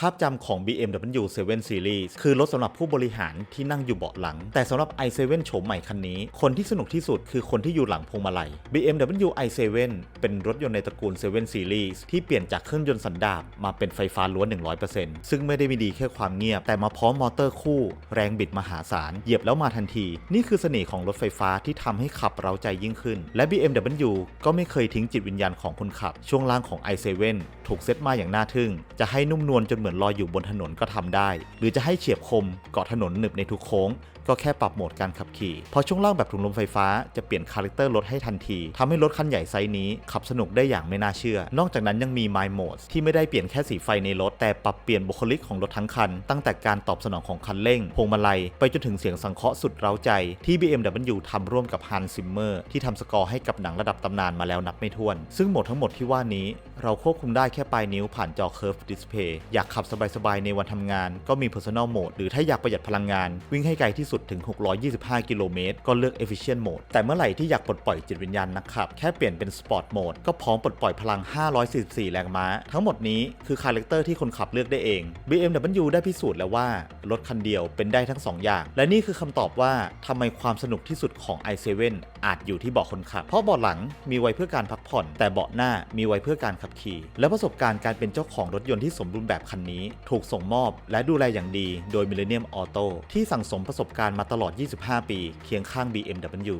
ภาพจำของ BMW 7 Series คือรถสำหรับผู้บริหารที่นั่งอยู่เบาะหลัง แต่สำหรับ i7 โฉมใหม่คันนี้ คนที่สนุกที่สุดคือคนที่อยู่หลังพวงมาลัย BMW i7 เป็นรถยนต์ในตระกูล7 Series ที่เปลี่ยนจากเครื่องยนต์สันดาปมาเป็นไฟฟ้าล้วน 100%ซึ่งไม่ได้มีดีแค่ความเงียบ แต่มาพร้อมมอเตอร์คู่ แรงบิดมหาศาล เหยียบแล้วมาทันที นี่คือเสน่ห์ของรถไฟฟ้าที่ทำให้ขับเราใจยิ่งขึ้น และ BMW ก็ไม่เคยทิ้งจิตวิญญาณของคนขับ ช่วงล่างของ i7 ถูกเซตมาอย่างน่าทึ่ง จะให้นุ่มนวลจนมือนลอยอยู่บนถนนก็ทำได้ หรือจะให้เฉียบคมเกาะถนนหนึบในทุกโค้ง ก็แค่ปรับโหมดการขับขี่พอช่วงล่างแบบถุงลมไฟฟ้าจะเปลี่ยนคาแรคเตอร์รถให้ทันทีทำให้รถคันใหญ่ไซส์นี้ขับสนุกได้อย่างไม่น่าเชื่อ นอกจากนั้นยังมี My Mode ที่ไม่ได้เปลี่ยนแค่สีไฟในรถ แต่ปรับเปลี่ยนบุคลิกของรถทั้งคัน ตั้งแต่การตอบสนองของคันเร่ง พวงมาลัย ไปจนถึงเสียงสังเคราะห์สุดเร้าใจ ที่ BMW ทำร่วมกับ Hans Zimmer ที่ทำสกอร์ให้กับหนังระดับตำนานมาแล้วนับไม่ถ้วน ซึ่งโหมดทั้งหมดที่ว่านี้เราควบคุมได้แค่ปลายนิ้วผ่านจอ Curve Display อยากขับสบายๆในวันทำงาน ก็มี Personal Mode หรือถ้าอยากประหยัดพลังงานวิ่งให้ไกลที่สุดถึง 625 กิโลเมตรก็เลือก Efficient Mode แต่เมื่อไหร่ที่อยากปลดปล่อยจิตวิญญาณนักขับ แค่เปลี่ยนเป็น Sport Mode ก็พร้อมปลดปล่อยพลัง 544 แรงม้า ทั้งหมดนี้คือคาแรคเตอร์ที่คนขับเลือกได้เอง BMW ได้พิสูจน์แล้วว่า รถคันเดียวเป็นได้ทั้ง 2 อย่าง และนี่คือคำตอบว่าทำไมความสนุกที่สุดของ i7 อาจอยู่ที่เบาะคนขับ เพราะเบาะหลังมีไว้เพื่อการพักผ่อน แต่เบาะหน้ามีไว้เพื่อการขับขี่ และประสบการณ์การเป็นเจ้าของรถยนต์ที่สมบูรณ์แบบคันนี้ ถูกส่งมอบ และดูแลอย่างดี โดย Millennium Auto ที่สั่งสมประสบการณ์มาตลอด 25 ปี เคียงข้าง BMW